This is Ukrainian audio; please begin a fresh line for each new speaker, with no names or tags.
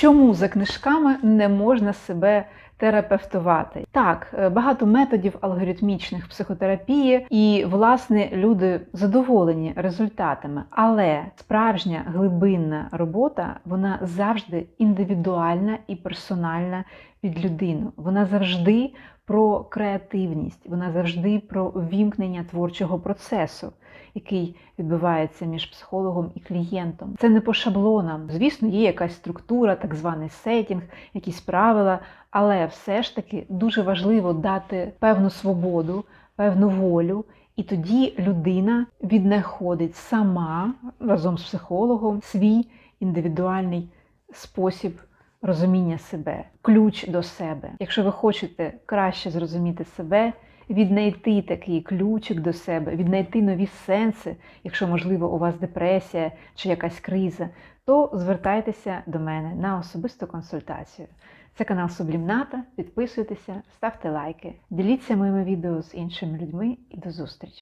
Чому за книжками не можна себе терапевтувати? Так, е, багато методів алгоритмічних психотерапії, і, власне, люди задоволені результатами. Але справжня глибинна робота вона завжди індивідуальна і персональна під людину. Вона завжди про креативність, вона завжди про вімкнення творчого процесу, який відбувається між психологом і клієнтом. Це не по шаблонам. Звісно, є якась структура, так званий сетінг, якісь правила, але все ж таки дуже важливо дати певну свободу, певну волю. І тоді людина віднаходить сама разом з психологом свій індивідуальний спосіб розуміння себе, ключ до себе. Якщо ви хочете краще зрозуміти себе, віднайти такий ключик до себе, віднайти нові сенси, якщо, можливо, у вас депресія чи якась криза, то звертайтеся до мене на особисту консультацію. Це канал Сублімната. Підписуйтеся, ставте лайки, діліться моїми відео з іншими людьми і до зустрічі!